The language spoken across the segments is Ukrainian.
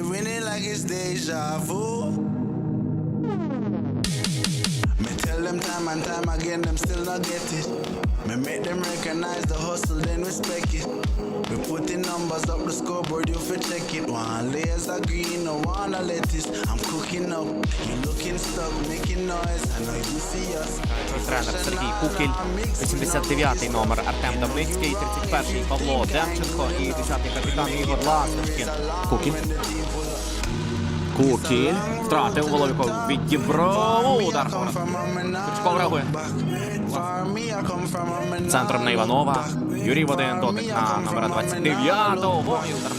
winning like it's deja vu. Time and time again, them still not get it. Me make them recognize the hustle, then respect it. We putting numbers up the scoreboard, you fi check it. One laser green, no one wanna lettuce. I'm cooking up, you looking stuck, making noise. I know you see us. Тренер Сергій Кукіль, 89-й номер Артем Давницький, 31-й Павло Демченко і 10-й капітан Ігор Ласточкін. Кукіль. Кукіль. Втратив Воловіков. Відібрав удар. Крючков реагує. Центром на Іванова. Юрій в дотик на номера 29-го. Удар.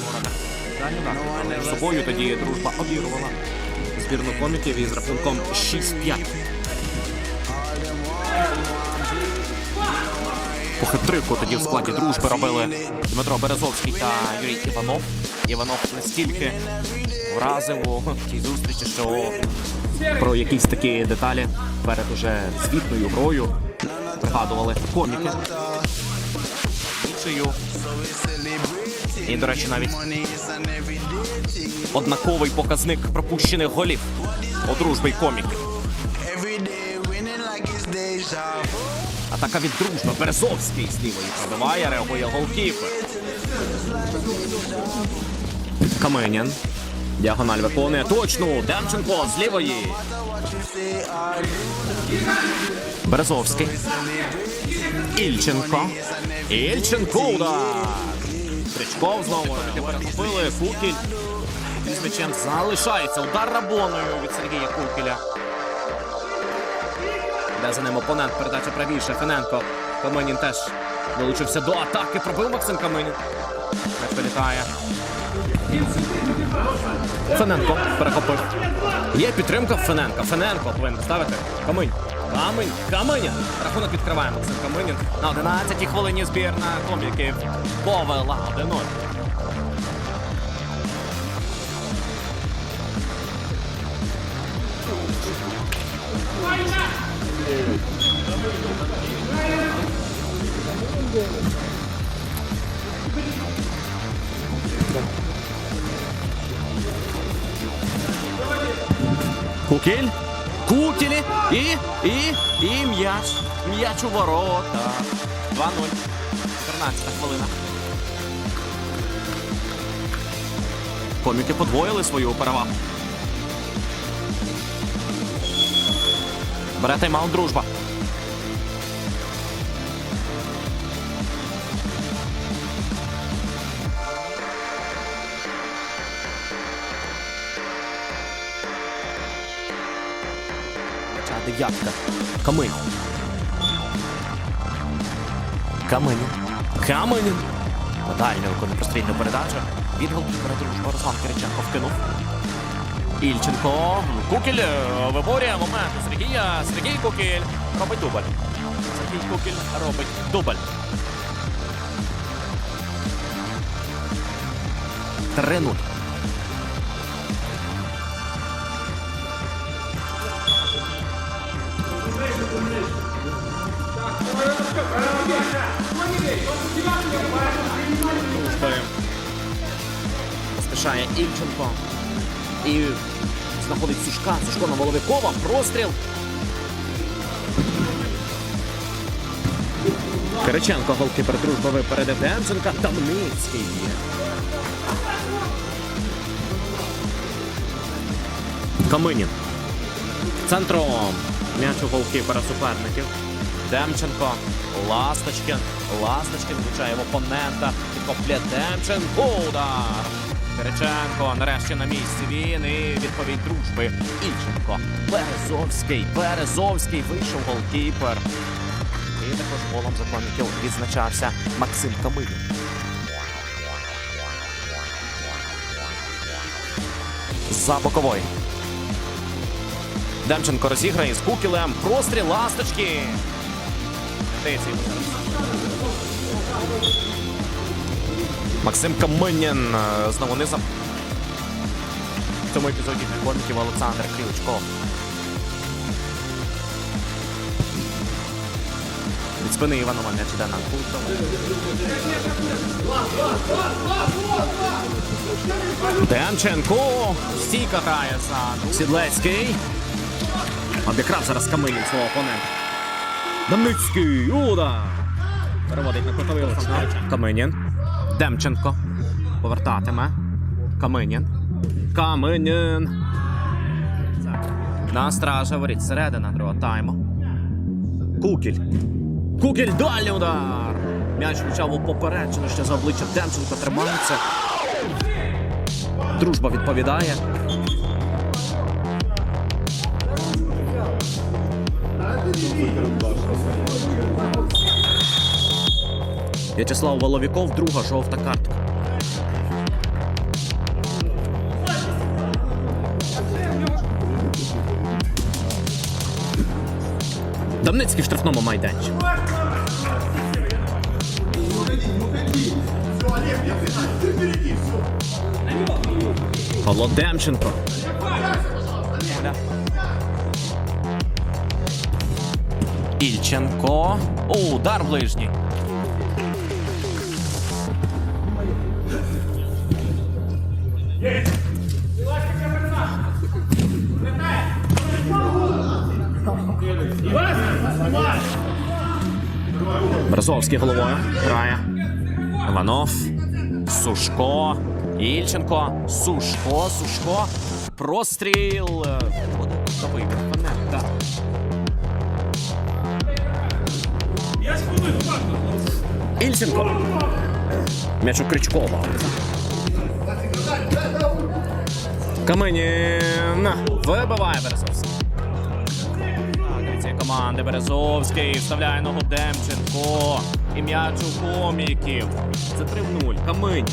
Далі удар. З собою тоді дружба обірвала. Збірну коміків із рахунком 6-5. По хитрику тоді в складі дружби робили Дмитро Березовський та Юрій Іванов. Іванов настільки вразив у цій зустрічі, що про якісь такі деталі перед уже звітною грою пригадували коміки. І, до речі, навіть однаковий показник пропущених голів у дружби й коміків. Атака від дружби. Березовський з лівої пробиває, реагує голкіпер. Каменін. Діагональ виконує точну. Демченко з лівої. Березовський. Ільченко. Ільченко удар. Кричков знову. Перехопили. Кукіль. З м'ячем залишається. Удар рабоною від Сергія Кукіля. Де за ним опонент, передача правіше. Фененко. Каменін теж долучився до атаки. Пробив Максим Каменін. М'яч вилітає. Фененко перехопив. Є підтримка Фененка. Фененко повинен ставити. Каминь. Каминь. Каминін. Рахунок відкриває Максим Каминін. На 11-й хвилині збірна коміків повела 1-0. Кукіль. Кукілі. І, і, і м'яч. М'яч у ворота. 2-0. 14 хвилина. Коміки подвоїли свою перевагу. Бере тайм-аут дружба. Дев'ятка. Каминь. Каменін. Каменін. Дальню виконує прострільну передачу. Від голкіпера дружба Руслан Кириченко вкинув. Ільченко. Кукіль е, виборює момент. Сергія. Сергій Кукіль робить дубль. Сергій Кукіль робить дубль. 3-0. Дружби. Поспішає Ільченко. І знаходить Сушка. Сушко на Воловикова. Простріл. Кириченко голкіпер дружби випередив Демченка. Тамницький. Каминін. Центром. М'яч у голкіпера суперників. Демченко. Ласточкин. Ласточкин влучає в опонента. Підкоплє Демченко. Удар. Кириченко нарешті на місці. Він і відповідь дружби. Ільченко. Березовський. Березовський. Вийшов голкіпер. І також голом законників відзначався Максим Камилін. За боковой. Демченко розіграє з Кукілем. Простріл ласточки. Зараз. Максим Каменін е, знову низом. В цьому епізоді для коміків Олександр Кріличко. Від спини Іванова м'яч іде на Куликова. Демченко. Стійка грає за Сідлецький. Обікрав зараз Каминін свого опонента. Дамницький. Удар. Переводить на кутовий Олександр. Каминін. Демченко. Повертатиме. Каминін. Каминін. На стража воріт. Середина другого тайму. Кукіль. Кукіль дальній удар. М'яч влучав у попередження, що за обличчя Демченко тримається. Дружба відповідає. В'ячеслав Воловіков, друга жовта картка. Дамницький в штрафному майданчику. Павло Демченко. Ільченко. О, удар ближній. Березовський головою грає. Іванов. Сушко. Ільченко. Сушко. Сушко. Простріл. Опонент. Так. Ільченко. М'яч у Крючкова. Каменін. Вибиває Березовський. Цієї команди Березовський вставляє ногу Демченко. І м'яч у коміків. Це 3-0. Камень.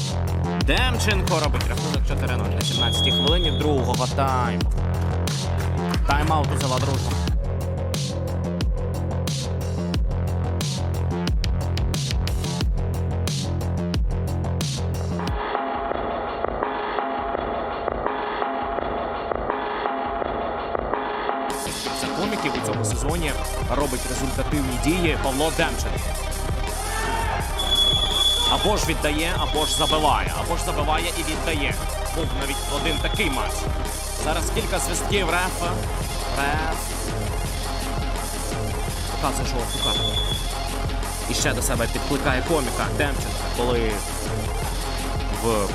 Демченко робить рахунок 4-0 на 17-й хвилині другого тайму. Тайм-аут взяла дружба. Робить результативні дії Павло Демченко. Або ж віддає, або ж забиває, або ж забиває і віддає. Був навіть один такий матч. Зараз кілька свистків реф. Реф. Показує жовту карту. І ще до себе підкликає коміка Демченка, коли в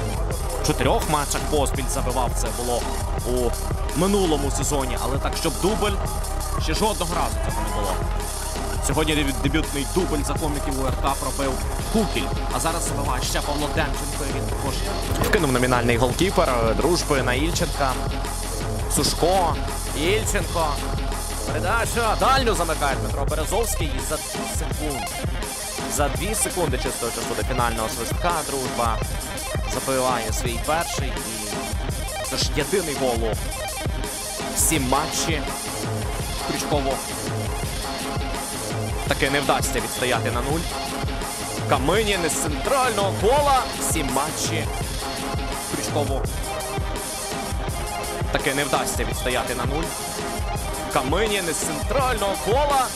чотирьох матчах поспіль забивав це було у минулому сезоні, але так, щоб дубль ще жодного разу цього не було. Сьогодні дебютний дубль за коміків УРК пробив Кукіль, а зараз забиває ще Павло Демченко. І він також вкинув номінальний голкіпер дружби на Ільченка. Сушко, Ільченко. Передача дальню замикає Дмитро Березовський і за 2 секунди. За 2 секунди чистого часу до фінального свистка дружба забиває свій перший і це ж єдиний гол у всі матчі. Крючково таки не вдасться відстояти на нуль. Каминін із центрального кола. Всі матчі. Крючково таки не вдасться відстояти на нуль. Каминін із центрального кола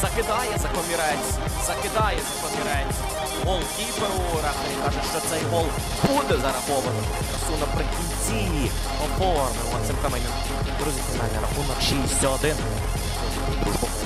закидає за комірець. Закидає за комірець. Гол кіперу. Рахлі каже, що цей гол буде зараховано. Красу наприкінці оформив Максим Каменін. Друзі, фінальний рахунок 6-1. Oh.